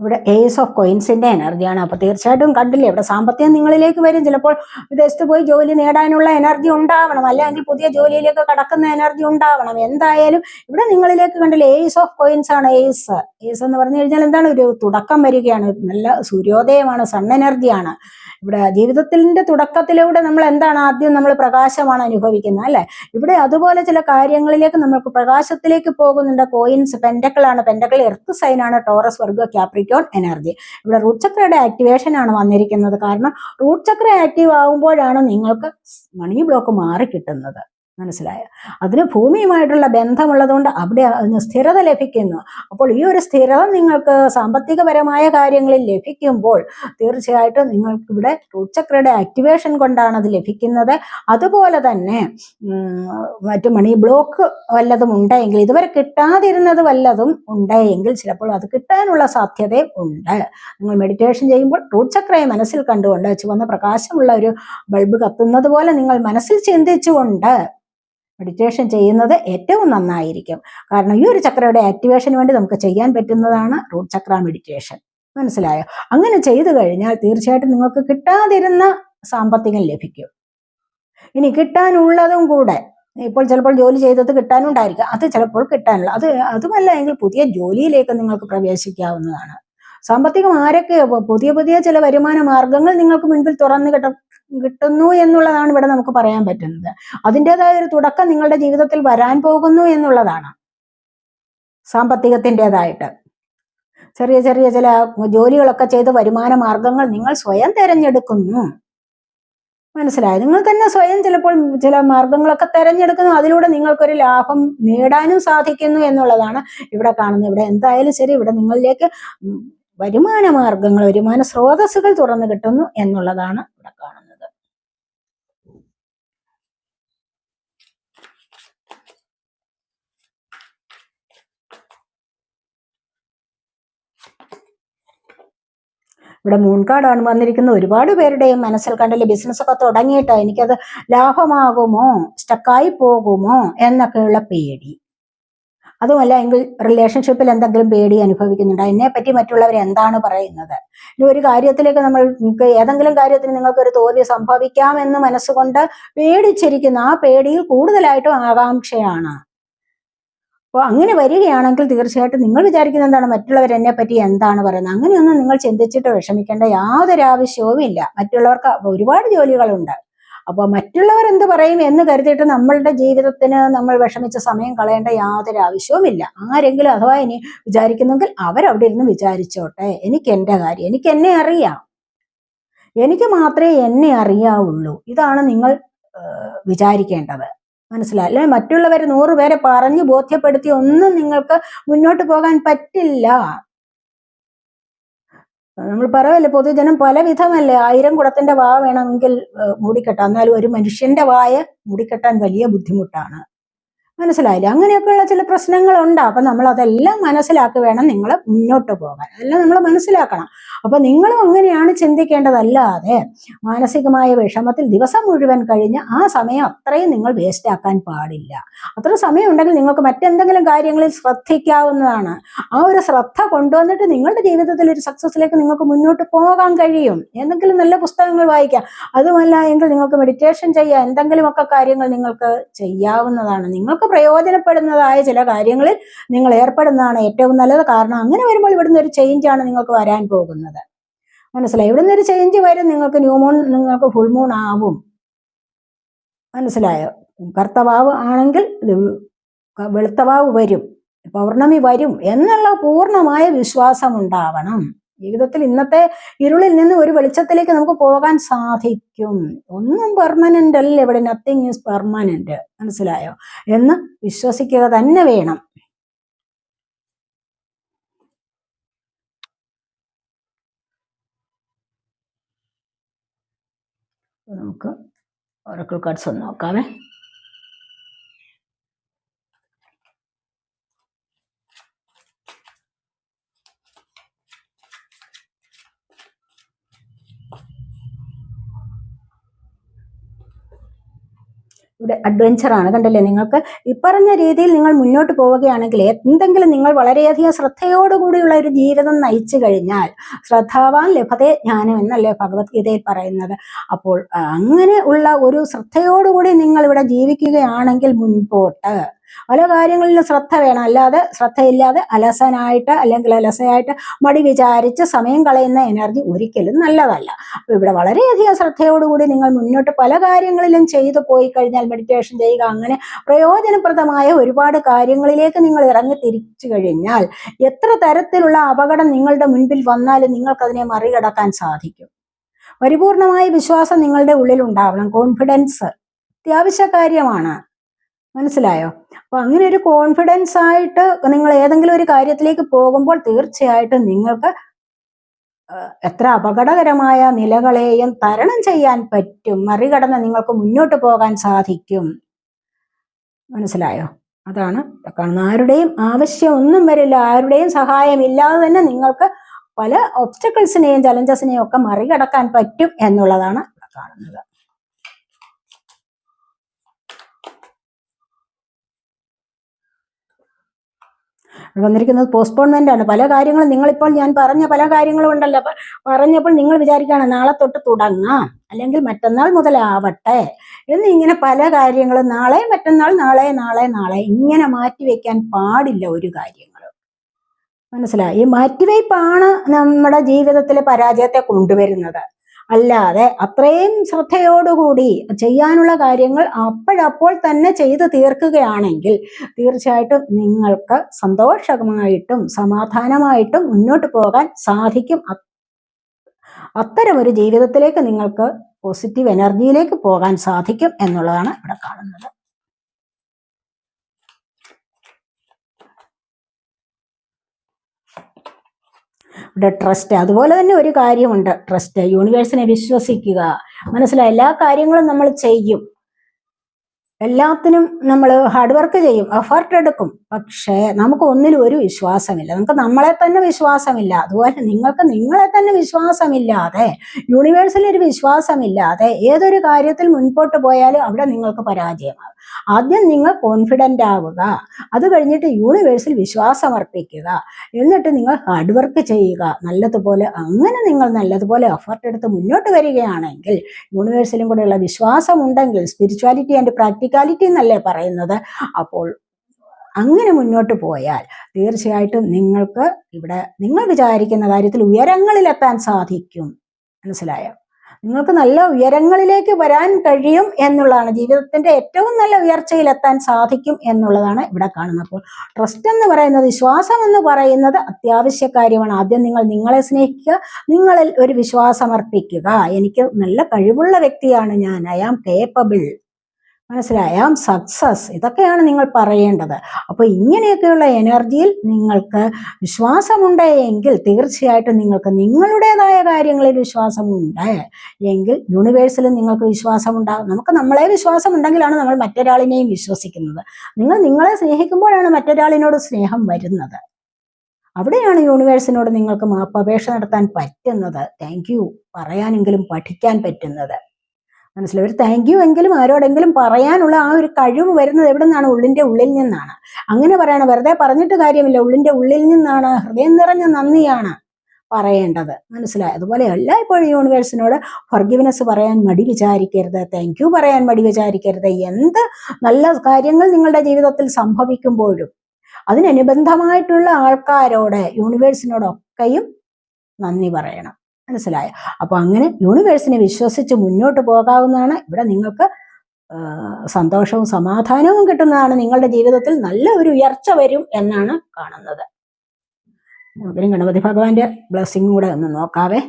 ഇവിടെ ഏസ് ഓഫ് കോയിൻസിന്റെ എനർജിയാണ്. അപ്പൊ തീർച്ചയായിട്ടും കണ്ടില്ലേ ഇവിടെ സാമ്പത്തികം നിങ്ങളിലേക്ക് വരും. ചിലപ്പോൾ വിദേശത്ത് പോയി ജോലി നേടാനുള്ള എനർജി ഉണ്ടാവണം. അല്ലെങ്കിൽ പുതിയ ജോലിയിലേക്ക് കടക്കുന്ന എനർജി ഉണ്ടാവണം. എന്തായാലും ഇവിടെ നിങ്ങളിലേക്ക് കണ്ടില്ലേ ഏസ് ഓഫ് കോയിൻസ് ആണ് ഏസ് ഏസ് എന്ന് പറഞ്ഞു കഴിഞ്ഞാൽ എന്താണ്? ഒരു തുടക്കം വരികയാണ്. നല്ല സൂര്യോദയമാണ് സൺ എനർജിയാണ് ഇവിടെ ജീവിതത്തിന്റെ തുടക്കത്തിലൂടെ നമ്മൾ എന്താണ് ആദ്യം നമ്മൾ പ്രകാശമാണ് അനുഭവിക്കുന്നത് അല്ലെ? ഇവിടെ അതുപോലെ ചില കാര്യങ്ങളിലേക്ക് നമ്മൾക്ക് പ്രകാശത്തിലേക്ക് പോകുന്നുണ്ട്. കോയിൻസ് പെൻഡക്കിളാണ് പെൻഡക്കിൾ എർത്ത് സൈനാണ് ടോറസ് വർഗ ക്യാപ്രിക്കോൺ എനർജി ഇവിടെ റൂട്ട് ചക്രയുടെ ആക്ടിവേഷൻ ആണ് വന്നിരിക്കുന്നത്. കാരണം റൂട്ട് ചക്ര ആക്റ്റീവ് ആകുമ്പോഴാണ് നിങ്ങൾക്ക് മണി ബ്ലോക്ക് മാറി കിട്ടുന്നത്. മനസ്സിലായ? അതിന് ഭൂമിയുമായിട്ടുള്ള ബന്ധമുള്ളതുകൊണ്ട് അവിടെ അതിന് സ്ഥിരത ലഭിക്കുന്നു. അപ്പോൾ ഈ ഒരു സ്ഥിരത നിങ്ങൾക്ക് സാമ്പത്തികപരമായ കാര്യങ്ങളിൽ ലഭിക്കുമ്പോൾ തീർച്ചയായിട്ടും നിങ്ങൾക്ക് ഇവിടെ റൂട്ട് ആക്ടിവേഷൻ കൊണ്ടാണ് അത് ലഭിക്കുന്നത്. അതുപോലെ തന്നെ മറ്റു മണി ബ്ലോക്ക് വല്ലതും ഉണ്ടെങ്കിൽ ഇതുവരെ കിട്ടാതിരുന്നത് വല്ലതും ഉണ്ടെങ്കിൽ ചിലപ്പോൾ അത് കിട്ടാനുള്ള സാധ്യത ഉണ്ട്. നിങ്ങൾ മെഡിറ്റേഷൻ ചെയ്യുമ്പോൾ റൂട്ട് ചക്രയെ മനസ്സിൽ കണ്ടുകൊണ്ട് ചുവന്ന പ്രകാശമുള്ള ഒരു ബൾബ് കത്തുന്നത് പോലെ നിങ്ങൾ മനസ്സിൽ ചിന്തിച്ചുകൊണ്ട് മെഡിറ്റേഷൻ ചെയ്യുന്നത് ഏറ്റവും നന്നായിരിക്കും. കാരണം ഈ ഒരു ചക്രയുടെ ആക്ടിവേഷന് വേണ്ടി നമുക്ക് ചെയ്യാൻ പറ്റുന്നതാണ് റൂട്ട് ചക്ര മെഡിറ്റേഷൻ മനസ്സിലായോ? അങ്ങനെ ചെയ്തു കഴിഞ്ഞാൽ തീർച്ചയായിട്ടും നിങ്ങൾക്ക് കിട്ടാതിരുന്ന സാമ്പത്തികം ലഭിക്കും. ഇനി കിട്ടാനുള്ളതും കൂടെ ഇപ്പോൾ ചിലപ്പോൾ ജോലി ചെയ്തത് കിട്ടാനുണ്ടായിരിക്കും. അത് ചിലപ്പോൾ കിട്ടാനുള്ള അത് അതുമല്ല എങ്കിൽ പുതിയ ജോലിയിലേക്ക് നിങ്ങൾക്ക് പ്രവേശിക്കാവുന്നതാണ്. സാമ്പത്തികം ആരൊക്കെ പുതിയ പുതിയ ചില വരുമാന മാർഗങ്ങൾ നിങ്ങൾക്ക് മുൻപിൽ തുറന്നു കിട്ട കിട്ടുന്നു എന്നുള്ളതാണ് ഇവിടെ നമുക്ക് പറയാൻ പറ്റുന്നത്. അതിന്റെതായ ഒരു തുടക്കം നിങ്ങളുടെ ജീവിതത്തിൽ വരാൻ പോകുന്നു എന്നുള്ളതാണ്. സാമ്പത്തികത്തിന്റെതായിട്ട്. ചെറിയ ചെറിയ ചില ജോലികളൊക്കെ ചെയ്ത് വരുമാന മാർഗങ്ങൾ നിങ്ങൾ സ്വയം തിരഞ്ഞെടുക്കുന്നു. മനസ്സിലായി? നിങ്ങൾ തന്നെ സ്വയം ചിലപ്പോൾ ചില മാർഗങ്ങളൊക്കെ തിരഞ്ഞെടുക്കുന്നു. അതിലൂടെ നിങ്ങൾക്കൊരു ലാഭം നേടാനും സാധിക്കുന്നു എന്നുള്ളതാണ് ഇവിടെ കാണുന്നത്. ഇവിടെ എന്തായാലും ശരി ഇവിടെ നിങ്ങളിലേക്ക് വരുമാന മാർഗങ്ങൾ വരുമാന സ്രോതസ്സുകൾ തുറന്നു കിട്ടുന്നു എന്നുള്ളതാണ് ഇവിടെ കാണുന്നത്. ഇവിടെ മൂൺ കാർഡാണ് വന്നിരിക്കുന്നത്. ഒരുപാട് പേരുടെയും മനസ്സിൽ കണ്ടില്ല ബിസിനസ്സൊക്കെ തുടങ്ങിയിട്ട് എനിക്കത് ലാഭമാകുമോ സ്റ്റക്കായി പോകുമോ എന്നൊക്കെയുള്ള പേടി. അതുമല്ല എങ്കിൽ റിലേഷൻഷിപ്പിൽ എന്തെങ്കിലും പേടി അനുഭവിക്കുന്നുണ്ടോ? എന്നെ പറ്റി മറ്റുള്ളവർ എന്താണ് പറയുന്നത്? ഇനി ഒരു കാര്യത്തിലേക്ക് നമ്മൾ ഏതെങ്കിലും കാര്യത്തിന് നിങ്ങൾക്ക് ഒരു തോൽവി സംഭവിക്കാമെന്ന് മനസ്സുകൊണ്ട് പേടിച്ചിരിക്കുന്ന ആ പേടിയിൽ കൂടുതലായിട്ടും ആകാംക്ഷയാണ്. അപ്പോൾ അങ്ങനെ വരികയാണെങ്കിൽ തീർച്ചയായിട്ടും നിങ്ങൾ വിചാരിക്കുന്ന എന്താണ്? മറ്റുള്ളവർ എന്നെ പറ്റി എന്താണ് പറയുന്നത്? അങ്ങനെയൊന്നും നിങ്ങൾ ചിന്തിച്ചിട്ട് വിഷമിക്കേണ്ട യാതൊരു ആവശ്യവും ഇല്ല. മറ്റുള്ളവർക്ക് ഒരുപാട് ജോലികളുണ്ട്. അപ്പോൾ മറ്റുള്ളവർ എന്ത് പറയും എന്ന് കരുതിയിട്ട് നമ്മളുടെ ജീവിതത്തിന് നമ്മൾ വിഷമിച്ച സമയം കളയേണ്ട യാതൊരു ആവശ്യവുമില്ല ആരെങ്കിലും അഥവാ ഇനി വിചാരിക്കുന്നെങ്കിൽ അവരവിടെ ഇരുന്ന് വിചാരിച്ചോട്ടെ. എനിക്ക് എന്റെ കാര്യം എനിക്ക് എന്നെ അറിയാം. എനിക്ക് മാത്രമേ എന്നെ അറിയാവുള്ളൂ. ഇതാണ് നിങ്ങൾ വിചാരിക്കേണ്ടത്. മനസ്സിലായി? അല്ലെ? മറ്റുള്ളവർ നൂറുപേരെ പറഞ്ഞു ബോധ്യപ്പെടുത്തി ഒന്നും നിങ്ങൾക്ക് മുന്നോട്ട് പോകാൻ പറ്റില്ല. നമ്മൾ പറയല്ലേ പൊതുജനം പല വിധമല്ലേ ആയിരം കുടത്തിന്റെ വാ വേണമെങ്കിൽ മൂടിക്കെട്ടാം. എന്നാലും ഒരു മനുഷ്യന്റെ വായ മൂടിക്കെട്ടാൻ വലിയ ബുദ്ധിമുട്ടാണ്. മനസ്സിലായില്ലേ? അങ്ങനെയൊക്കെയുള്ള ചില പ്രശ്നങ്ങളുണ്ട്. അപ്പം നമ്മൾ അതെല്ലാം മനസ്സിലാക്കി വേണം നിങ്ങൾ മുന്നോട്ട് പോകാൻ. അതെല്ലാം നമ്മൾ മനസ്സിലാക്കണം. അപ്പൊ നിങ്ങളും അങ്ങനെയാണ് ചിന്തിക്കേണ്ടതല്ലാതെ മാനസികമായ വിഷമത്തിൽ ദിവസം മുഴുവൻ കഴിഞ്ഞ് ആ സമയം അത്രയും നിങ്ങൾ വേസ്റ്റ് ആക്കാൻ പാടില്ല. അത്ര സമയം ഉണ്ടെങ്കിൽ നിങ്ങൾക്ക് മറ്റെന്തെങ്കിലും കാര്യങ്ങളിൽ ശ്രദ്ധിക്കാവുന്നതാണ്. ആ ഒരു ശ്രദ്ധ കൊണ്ടുവന്നിട്ട് നിങ്ങളുടെ ജീവിതത്തിൽ ഒരു സക്സസ്സിലേക്ക് നിങ്ങൾക്ക് മുന്നോട്ട് പോകാൻ കഴിയും. എന്തെങ്കിലും നല്ല പുസ്തകങ്ങൾ വായിക്കാം. അതുമല്ല എങ്കിൽ നിങ്ങൾക്ക് മെഡിറ്റേഷൻ ചെയ്യാം. എന്തെങ്കിലുമൊക്കെ കാര്യങ്ങൾ നിങ്ങൾക്ക് ചെയ്യാവുന്നതാണ്. നിങ്ങൾക്ക് പ്രയോജനപ്പെടുന്നതായ ചില കാര്യങ്ങളിൽ നിങ്ങൾ ഏർപ്പെടുന്നതാണ് ഏറ്റവും നല്ലത്. കാരണം അങ്ങനെ വരുമ്പോൾ ഇവിടുന്ന് ഒരു ചേഞ്ചാണ് നിങ്ങൾക്ക് വരാൻ പോകുന്നത്. മനസ്സിലായി? ഇവിടുന്ന് ഒരു ചേഞ്ച് വരും നിങ്ങൾക്ക് ന്യൂമൂൺ നിങ്ങൾക്ക് ഫുൾ മൂൺ ആവും. മനസ്സിലായോ? കർത്തവാവ് ആണെങ്കിൽ വെളുത്തവാവ് വരും പൗർണമി വരും എന്നുള്ള പൂർണമായ വിശ്വാസം ഉണ്ടാവണം. ജീവിതത്തിൽ ഇന്നത്തെ ഇരുളിൽ നിന്ന് ഒരു വെളിച്ചത്തിലേക്ക് നമുക്ക് പോകാൻ സാധിക്കും. ഒന്നും പെർമനന്റ് അല്ല ഇവിടെ. നത്തിങ് ഈസ് പെർമനന്റ് മനസ്സിലായോ? എന്ന് വിശ്വസിക്കുക തന്നെ വേണം. നമുക്ക് ഓരോ കാർഡ്സ് ഒന്ന് നോക്കാവേ. ഇവിടെ അഡ്വഞ്ചർ ആണ് കണ്ടല്ലേ? നിങ്ങൾക്ക് ഇപ്പറഞ്ഞ രീതിയിൽ നിങ്ങൾ മുന്നോട്ട് പോവുകയാണെങ്കിൽ എന്തെങ്കിലും നിങ്ങൾ വളരെയധികം ശ്രദ്ധയോടുകൂടിയുള്ള ഒരു ജീവിതം നയിച്ചു കഴിഞ്ഞാൽ ശ്രദ്ധാവാൻ ലഭതേ ജ്ഞാനം എന്നല്ലേ ഭഗവത്ഗീതയിൽ പറയുന്നത്. അപ്പോൾ അങ്ങനെ ഉള്ള ഒരു ശ്രദ്ധയോടുകൂടി നിങ്ങൾ ഇവിടെ ജീവിക്കുകയാണെങ്കിൽ മുൻപോട്ട് പല കാര്യങ്ങളിലും ശ്രദ്ധ വേണം. അല്ലാതെ ശ്രദ്ധയില്ലാതെ അലസനായിട്ട് അല്ലെങ്കിൽ അലസയായിട്ട് മടി വിചാരിച്ച് സമയം കളയുന്ന എനർജി ഒരിക്കലും നല്ലതല്ല. അപ്പൊ ഇവിടെ വളരെയധികം ശ്രദ്ധയോടുകൂടി നിങ്ങൾ മുന്നോട്ട് പല കാര്യങ്ങളിലും ചെയ്തു പോയി കഴിഞ്ഞാൽ മെഡിറ്റേഷൻ ചെയ്യുക അങ്ങനെ പ്രയോജനപ്രദമായ ഒരുപാട് കാര്യങ്ങളിലേക്ക് നിങ്ങൾ ഇറങ്ങി തിരിച്ചു കഴിഞ്ഞാൽ എത്ര തരത്തിലുള്ള അപകടം നിങ്ങളുടെ മുൻപിൽ വന്നാലും നിങ്ങൾക്കതിനെ മറികടക്കാൻ സാധിക്കും. പരിപൂർണമായ വിശ്വാസം നിങ്ങളുടെ ഉള്ളിൽ ഉണ്ടാവണം. കോൺഫിഡൻസ് അത്യാവശ്യ കാര്യമാണ് മനസ്സിലായോ? അപ്പൊ അങ്ങനെ ഒരു കോൺഫിഡൻസ് ആയിട്ട് നിങ്ങൾ ഏതെങ്കിലും ഒരു കാര്യത്തിലേക്ക് പോകുമ്പോൾ തീർച്ചയായിട്ടും നിങ്ങൾക്ക് എത്ര അപകടകരമായ നിലകളെയും തരണം ചെയ്യാൻ പറ്റും. മറികടന്ന് നിങ്ങൾക്ക് മുന്നോട്ട് പോകാൻ സാധിക്കും. മനസ്സിലായോ? അതാണ് കാരണം ആരുടെയും ആവശ്യം ഒന്നും വരില്ല. ആരുടെയും സഹായം ഇല്ലാതെ തന്നെ നിങ്ങൾക്ക് പല ഒബ്സ്റ്റക്കിൾസിനെയും ചലഞ്ചസിനെയും ഒക്കെ മറികടക്കാൻ പറ്റും എന്നുള്ളതാണ് കാണുന്നത്. വന്നിരിക്കുന്നത് പോസ്റ്റ്പോൺമെന്റ് ആണ്. പല കാര്യങ്ങളും നിങ്ങളിപ്പോൾ ഞാൻ പറഞ്ഞ പല കാര്യങ്ങളും ഉണ്ടല്ലോ. പറഞ്ഞപ്പോൾ നിങ്ങൾ വിചാരിക്കുകയാണ് നാളെ തൊട്ട് തുടങ്ങാം. അല്ലെങ്കിൽ മറ്റന്നാൾ മുതലാവട്ടെ. എന്ന് ഇങ്ങനെ പല കാര്യങ്ങളും നാളെ മറ്റന്നാൾ നാളെ നാളെ നാളെ. ഇങ്ങനെ മാറ്റി വെക്കാൻ പാടില്ല ഒരു കാര്യങ്ങളും. മനസ്സിലായി? ഈ മാറ്റിവയ്പ്പാണ് നമ്മുടെ ജീവിതത്തിലെ പരാജയത്തെ കൊണ്ടുവരുന്നത്. അല്ലാതെ അത്രയും ശ്രദ്ധയോടുകൂടി ചെയ്യാനുള്ള കാര്യങ്ങൾ അപ്പോഴപ്പോൾ തന്നെ ചെയ്തു തീർക്കുകയാണെങ്കിൽ തീർച്ചയായിട്ടും നിങ്ങൾക്ക് സന്തോഷമായിട്ടും സമാധാനമായിട്ടും മുന്നോട്ട് പോകാൻ സാധിക്കും. അത്തരമൊരു ജീവിതത്തിലേക്ക് നിങ്ങൾക്ക് പോസിറ്റീവ് എനർജിയിലേക്ക് പോകാൻ സാധിക്കും എന്നുള്ളതാണ് ഇവിടെ കാണുന്നത്. ഇവിടെ ട്രസ്റ്റ് അതുപോലെ തന്നെ ഒരു കാര്യമുണ്ട്. ട്രസ്റ്റ് യൂണിവേഴ്സിനെ വിശ്വസിക്കുക. മനസ്സിലായി? എല്ലാ കാര്യങ്ങളും നമ്മൾ ചെയ്യും. എല്ലാത്തിനും നമ്മൾ ഹാർഡ് വർക്ക് ചെയ്യും. എഫർട്ട് എടുക്കും. പക്ഷേ നമുക്ക് ഒന്നിലും ഒരു വിശ്വാസമില്ല. നമുക്ക് നമ്മളെ തന്നെ വിശ്വാസമില്ല. അതുപോലെ നിങ്ങൾക്ക് നിങ്ങളെ തന്നെ വിശ്വാസമില്ലാതെ യൂണിവേഴ്സിൽ ഒരു വിശ്വാസമില്ലാതെ ഏതൊരു കാര്യത്തിൽ മുൻപോട്ട് പോയാലും അവിടെ നിങ്ങൾക്ക് പരാജയമാകും. ആദ്യം നിങ്ങൾ കോൺഫിഡന്റ് ആവുക. അത് കഴിഞ്ഞിട്ട് യൂണിവേഴ്സിൽ വിശ്വാസം അർപ്പിക്കുക. എന്നിട്ട് നിങ്ങൾ ഹാർഡ് വർക്ക് ചെയ്യുക. നല്ലതുപോലെ അങ്ങനെ നിങ്ങൾ നല്ലതുപോലെ എഫർട്ട് എടുത്ത് മുന്നോട്ട് വരികയാണെങ്കിൽ യൂണിവേഴ്സിലും കൂടെയുള്ള വിശ്വാസം ഉണ്ടെങ്കിൽ സ്പിരിച്വാലിറ്റി ആൻഡ് പ്രാക്ടിക്കാലിറ്റി എന്നല്ലേ പറയുന്നത്? അപ്പോൾ അങ്ങനെ മുന്നോട്ട് പോയാൽ തീർച്ചയായിട്ടും നിങ്ങൾക്ക് ഇവിടെ നിങ്ങൾ വിചാരിക്കുന്ന കാര്യത്തിൽ ഉയരങ്ങളിലെത്താൻ സാധിക്കും. മനസ്സിലായോ? നിങ്ങൾക്ക് നല്ല ഉയരങ്ങളിലേക്ക് വരാൻ കഴിയും എന്നുള്ളതാണ്. ജീവിതത്തിന്റെ ഏറ്റവും നല്ല ഉയർച്ചയിലെത്താൻ സാധിക്കും എന്നുള്ളതാണ് ഇവിടെ കാണുന്നത്. അപ്പോൾ ട്രസ്റ്റ് എന്ന് പറയുന്നത് വിശ്വാസം എന്ന് പറയുന്നത് അത്യാവശ്യ കാര്യമാണ്. ആദ്യം നിങ്ങൾ നിങ്ങളെ സ്നേഹിക്കുക നിങ്ങളിൽ ഒരു വിശ്വാസം അർപ്പിക്കുക എനിക്ക് നല്ല കഴിവുള്ള വ്യക്തിയാണ് ഞാൻ. ഐ ആം കേപ്പബിൾ മനസ്സിലായ? സക്സസ് ഇതൊക്കെയാണ് നിങ്ങൾ പറയേണ്ടത്. അപ്പോൾ ഇങ്ങനെയൊക്കെയുള്ള എനർജിയിൽ നിങ്ങൾക്ക് വിശ്വാസമുണ്ട് എങ്കിൽ തീർച്ചയായിട്ടും നിങ്ങൾക്ക് നിങ്ങളുടേതായ കാര്യങ്ങളിൽ വിശ്വാസമുണ്ട്. എങ്കിൽ യൂണിവേഴ്സിലും നിങ്ങൾക്ക് വിശ്വാസമുണ്ടാകും നമുക്ക് നമ്മളെ വിശ്വാസം ഉണ്ടെങ്കിലാണ് നമ്മൾ മറ്റൊരാളിനെയും വിശ്വസിക്കുന്നത്. നിങ്ങൾ നിങ്ങളെ സ്നേഹിക്കുമ്പോഴാണ് മറ്റൊരാളിനോട് സ്നേഹം വരുന്നത്. അവിടെയാണ് യൂണിവേഴ്സിനോട് നിങ്ങൾക്ക് മാപ്പപേക്ഷ നടത്താൻ പറ്റുന്നത്. താങ്ക് യു പറയാനെങ്കിലും പഠിക്കാൻ പറ്റുന്നത്. മനസ്സിലായി. ഒരു താങ്ക് യു എങ്കിലും ആരോടെങ്കിലും പറയാനുള്ള ആ ഒരു കഴിവ് വരുന്നത് എവിടെ നിന്നാണ്? ഉള്ളിന്റെ ഉള്ളിൽ നിന്നാണ്. അങ്ങനെ പറയണം വെറുതെ പറഞ്ഞിട്ട് കാര്യമില്ല. ഉള്ളിന്റെ ഉള്ളിൽ നിന്നാണ്. ഹൃദയം നിറഞ്ഞ നന്ദിയാണ് പറയേണ്ടത്. മനസ്സിലായി? അതുപോലെ എല്ലായ്പ്പോഴും യൂണിവേഴ്സിനോട് ഫർഗിവ്നെസ് പറയാൻ മടി വിചാരിക്കരുത്. താങ്ക് യു പറയാൻ മടി വിചാരിക്കരുത്. എന്ത് നല്ല കാര്യങ്ങൾ നിങ്ങളുടെ ജീവിതത്തിൽ സംഭവിക്കുമ്പോഴും അതിനനുബന്ധമായിട്ടുള്ള ആൾക്കാരോട് യൂണിവേഴ്സിനോടൊക്കെയും നന്ദി പറയണം. മനസ്സിലായോ. അപ്പൊ അങ്ങനെ യൂണിവേഴ്സിനെ വിശ്വസിച്ച് മുന്നോട്ട് പോകാവുന്നതാണ്. ഇവിടെ നിങ്ങൾക്ക് സന്തോഷവും സമാധാനവും കിട്ടുന്നതാണ്. നിങ്ങളുടെ ജീവിതത്തിൽ നല്ല ഒരു ഉയർച്ച വരും എന്നാണ് കാണുന്നത്. ഗണപതി ഭഗവാന്റെ ബ്ലെസ്സിങ് കൂടെ ഒന്ന് നോക്കാവേ.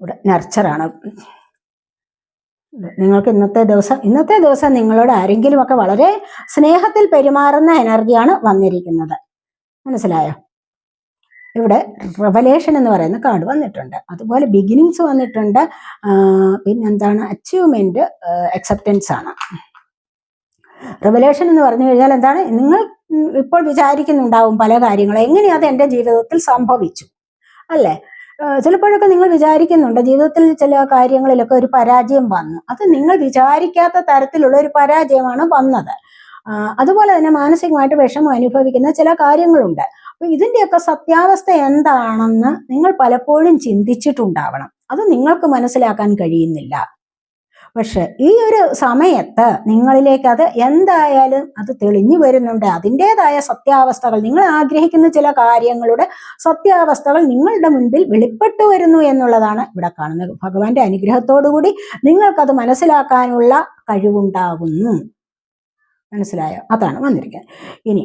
ഇവിടെ നർച്ചറാണ് നിങ്ങൾക്ക് ഇന്നത്തെ ദിവസം ഇന്നത്തെ ദിവസം നിങ്ങളോട് ആരെങ്കിലും ഒക്കെ വളരെ സ്നേഹത്തിൽ പെരുമാറുന്ന എനർജിയാണ് വന്നിരിക്കുന്നത്. മനസ്സിലായോ? ഇവിടെ റെവലേഷൻ എന്ന് പറയുന്ന കാർഡ് വന്നിട്ടുണ്ട്. അതുപോലെ ബിഗിനിങ്സ് വന്നിട്ടുണ്ട്. പിന്നെന്താണ്? അച്ചീവ്മെന്റ് അക്സെപ്റ്റൻസ് ആണ്. റെവലേഷൻ എന്ന് പറഞ്ഞു കഴിഞ്ഞാൽ എന്താണ്? നിങ്ങൾ ഇപ്പോൾ വിചാരിക്കുന്നുണ്ടാവും പല കാര്യങ്ങളും. എങ്ങനെ അത് എന്റെ ജീവിതത്തിൽ സംഭവിച്ചു? അല്ലേ? ചിലപ്പോഴൊക്കെ നിങ്ങൾ വിചാരിക്കുന്നുണ്ട് ജീവിതത്തിൽ ചില കാര്യങ്ങളിലൊക്കെ ഒരു പരാജയം വന്നു. അത് നിങ്ങൾ വിചാരിക്കാത്ത തരത്തിലുള്ള ഒരു പരാജയമാണ് വന്നത്. അതുപോലെ തന്നെ മാനസികമായിട്ട് വിഷമം അനുഭവിക്കുന്ന ചില കാര്യങ്ങളുണ്ട്. അപ്പൊ ഇതിന്റെയൊക്കെ സത്യാവസ്ഥ എന്താണെന്ന് നിങ്ങൾ പലപ്പോഴും ചിന്തിച്ചിട്ടുണ്ടാവണം. അത് നിങ്ങൾക്ക് മനസ്സിലാക്കാൻ കഴിയുന്നില്ല. പക്ഷെ ഈ ഒരു സമയത്ത് നിങ്ങളിലേക്ക് അത് എന്തായാലും അത് തെളിഞ്ഞു വരുന്നുണ്ട്. അതിന്റെതായ സത്യാവസ്ഥകൾ നിങ്ങൾ ആഗ്രഹിക്കുന്ന ചില കാര്യങ്ങളുടെ സത്യാവസ്ഥകൾ നിങ്ങളുടെ മുൻപിൽ വെളിപ്പെട്ടു വരുന്നു എന്നുള്ളതാണ് ഇവിടെ കാണുന്നത്. ഭഗവാന്റെ അനുഗ്രഹത്തോടുകൂടി നിങ്ങൾക്കത് മനസ്സിലാക്കാനുള്ള കഴിവുണ്ടാകുന്നു. മനസ്സിലായോ? അതാണ് വന്നിരിക്കുന്നത്. ഇനി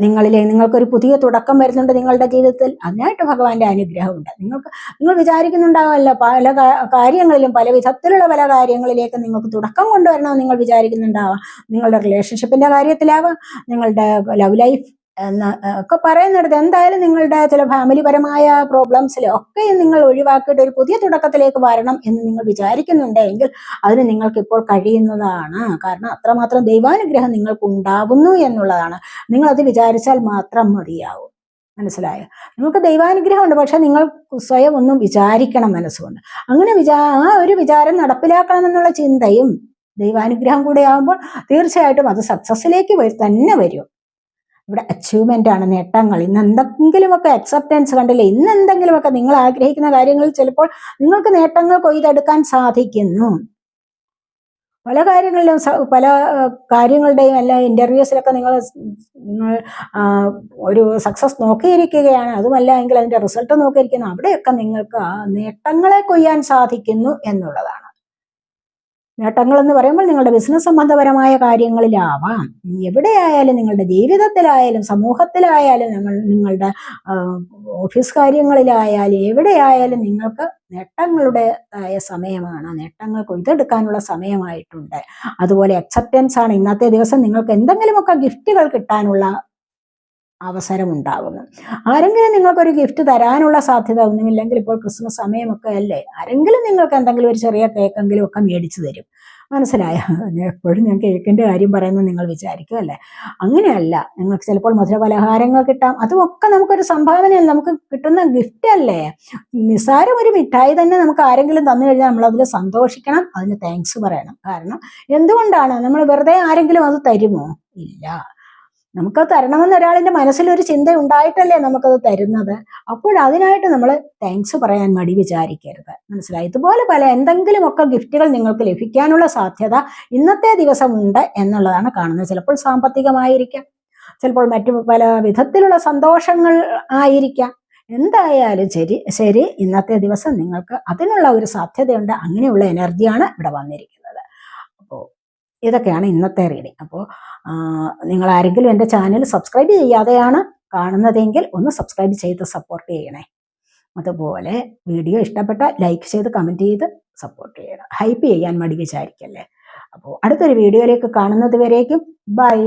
നിങ്ങളിലെ നിങ്ങൾക്കൊരു പുതിയ തുടക്കം വരുന്നുണ്ട് നിങ്ങളുടെ ജീവിതത്തിൽ. അതിനായിട്ട് ഭഗവാന്റെ അനുഗ്രഹമുണ്ട്. നിങ്ങൾക്ക് നിങ്ങൾ വിചാരിക്കുന്നുണ്ടാവല്ല പല കാര്യങ്ങളിലും പല വിധത്തിലുള്ള പല കാര്യങ്ങളിലേക്ക് നിങ്ങൾക്ക് തുടക്കം കൊണ്ടുവരണമെന്ന് നിങ്ങൾ വിചാരിക്കുന്നുണ്ടാവാം. നിങ്ങളുടെ റിലേഷൻഷിപ്പിന്റെ കാര്യത്തിലാവാം. നിങ്ങളുടെ ലവ് ലൈഫ് ഒക്കെ പറയുന്നിടത്ത് എന്തായാലും നിങ്ങളുടെ ചില ഫാമിലി പരമായ പ്രോബ്ലംസിൽ ഒക്കെ നിങ്ങൾ ഒഴിവാക്കിയിട്ട് ഒരു പുതിയ തുടക്കത്തിലേക്ക് വരണം എന്ന് നിങ്ങൾ വിചാരിക്കുന്നുണ്ടെങ്കിൽ അതിന് നിങ്ങൾക്ക് ഇപ്പോൾ കഴിയുന്നതാണ്. കാരണം അത്രമാത്രം ദൈവാനുഗ്രഹം നിങ്ങൾക്ക് ഉണ്ടാവുന്നു എന്നുള്ളതാണ്. നിങ്ങൾ അത് വിചാരിച്ചാൽ മാത്രം മതിയാവും. മനസ്സിലായോ? നിങ്ങൾക്ക് ദൈവാനുഗ്രഹമുണ്ട് പക്ഷെ നിങ്ങൾ സ്വയം ഒന്നും വിചാരിക്കണം മനസ്സുകൊണ്ട്. അങ്ങനെ വിചാ ആ ഒരു വിചാരം നടപ്പിലാക്കണം എന്നുള്ള ചിന്തയും ദൈവാനുഗ്രഹം കൂടെ ആകുമ്പോൾ തീർച്ചയായിട്ടും അത് സക്സസ്സിലേക്ക് തന്നെ വരും. ഇവിടെ അച്ചീവ്മെന്റ് ആണ് നേട്ടങ്ങൾ. ഇന്ന് എന്തെങ്കിലുമൊക്കെ അക്സെപ്റ്റൻസ് കണ്ടില്ലേ ഇന്ന് എന്തെങ്കിലുമൊക്കെ നിങ്ങൾ ആഗ്രഹിക്കുന്ന കാര്യങ്ങൾ ചിലപ്പോൾ നിങ്ങൾക്ക് നേട്ടങ്ങൾ കൊയ്തെടുക്കാൻ സാധിക്കുന്നു. പല കാര്യങ്ങളിലും പല കാര്യങ്ങളുടെയും എല്ലാ ഇന്റർവ്യൂസിലൊക്കെ നിങ്ങൾ ഒരു സക്സസ് നോക്കിയിരിക്കുകയാണ്. അതുമല്ല എങ്കിൽ അതിന്റെ റിസൾട്ട് നോക്കിയിരിക്കുന്നു. അവിടെയൊക്കെ നിങ്ങൾക്ക് നേട്ടങ്ങളെ കൊയ്യാൻ സാധിക്കുന്നു എന്നുള്ളതാണ്. നേട്ടങ്ങൾ എന്ന് പറയുമ്പോൾ നിങ്ങളുടെ ബിസിനസ് സംബന്ധപരമായ കാര്യങ്ങളിലാവാം. എവിടെയായാലും നിങ്ങളുടെ ജീവിതത്തിലായാലും സമൂഹത്തിലായാലും നിങ്ങൾ നിങ്ങളുടെ ഓഫീസ് കാര്യങ്ങളിലായാലും എവിടെയായാലും നിങ്ങൾക്ക് നേട്ടങ്ങളുടേതായ സമയമാണ്. നേട്ടങ്ങൾ കൊയ്തെടുക്കാനുള്ള സമയമായിട്ടുണ്ട്. അതുപോലെ അക്സെപ്റ്റൻസ് ആണ്. ഇന്നത്തെ ദിവസം നിങ്ങൾക്ക് എന്തെങ്കിലുമൊക്കെ ഗിഫ്റ്റുകൾ കിട്ടാനുള്ള അവസരം ഉണ്ടാകുന്നു ആരെങ്കിലും നിങ്ങൾക്കൊരു ഗിഫ്റ്റ് തരാനുള്ള സാധ്യത ഒന്നുമില്ലെങ്കിൽ ഇപ്പോൾ ക്രിസ്മസ് സമയമൊക്കെ അല്ലേ? ആരെങ്കിലും നിങ്ങൾക്ക് എന്തെങ്കിലും ഒരു ചെറിയ കേക്കെങ്കിലും ഒക്കെ മേടിച്ചു തരും. മനസ്സിലായ? എപ്പോഴും ഞാൻ കേക്കിന്റെ കാര്യം പറയുന്നത് നിങ്ങൾ വിചാരിക്കും അല്ലേ? അങ്ങനെയല്ല. നിങ്ങൾക്ക് ചിലപ്പോൾ മധുരപലഹാരങ്ങൾ കിട്ടാം. അതുമൊക്കെ നമുക്കൊരു സംഭാവനയല്ല നമുക്ക് കിട്ടുന്ന ഗിഫ്റ്റ് അല്ലേ? നിസ്സാരം ഒരു മിഠായി തന്നെ നമുക്ക് ആരെങ്കിലും തന്നു കഴിഞ്ഞാൽ നമ്മൾ അതിൽ സന്തോഷിക്കണം അതിന് താങ്ക്സ് പറയണം. കാരണം എന്തുകൊണ്ടാണ്? നമ്മൾ വെറുതെ ആരെങ്കിലും അത് തരുമോ? ഇല്ല. നമുക്കത് തരണമെന്ന് ഒരാളിന്റെ മനസ്സിൽ ഒരു ചിന്ത ഉണ്ടായിട്ടല്ലേ നമുക്കത് തരുന്നത്? അപ്പോൾ അതിനായിട്ട് നമ്മൾ താങ്ക്സ് പറയാൻ മടി വിചാരിക്കരുത്. മനസ്സിലായി? ഇതുപോലെ പല എന്തെങ്കിലുമൊക്കെ ഗിഫ്റ്റുകൾ നിങ്ങൾക്ക് ലഭിക്കാനുള്ള സാധ്യത ഇന്നത്തെ ദിവസം ഉണ്ട് എന്നുള്ളതാണ് കാണുന്നത്. ചിലപ്പോൾ സാമ്പത്തികമായിരിക്കാം. ചിലപ്പോൾ മറ്റു പല വിധത്തിലുള്ള സന്തോഷങ്ങൾ ആയിരിക്കാം. എന്തായാലും ശരി ശരി ഇന്നത്തെ ദിവസം നിങ്ങൾക്ക് അതിനുള്ള ഒരു സാധ്യതയുണ്ട്. അങ്ങനെയുള്ള എനർജിയാണ് ഇവിടെ വന്നിരിക്കുന്നത്. അപ്പോൾ ഇതൊക്കെയാണ് ഇന്നത്തെ റീഡിങ് അപ്പോൾ നിങ്ങൾ ആരെങ്കിലും എന്റെ ചാനൽ സബ്സ്ക്രൈബ് ചെയ്യാതെയാണ് കാണുന്നതെങ്കിൽ ഒന്ന് സബ്സ്ക്രൈബ് ചെയ്ത് സപ്പോർട്ട് ചെയ്യണേ. അതുപോലെ വീഡിയോ ഇഷ്ടപ്പെട്ട ലൈക്ക് ചെയ്ത് കമന്റ് ചെയ്ത് സപ്പോർട്ട് ചെയ്യണം. ഹൈപ്പ് ചെയ്യാൻ മടി വിചാരിക്കല്ലേ അപ്പോൾ അടുത്തൊരു വീഡിയോയിലേക്ക് കാണുന്നത് വരേക്കും. ബൈ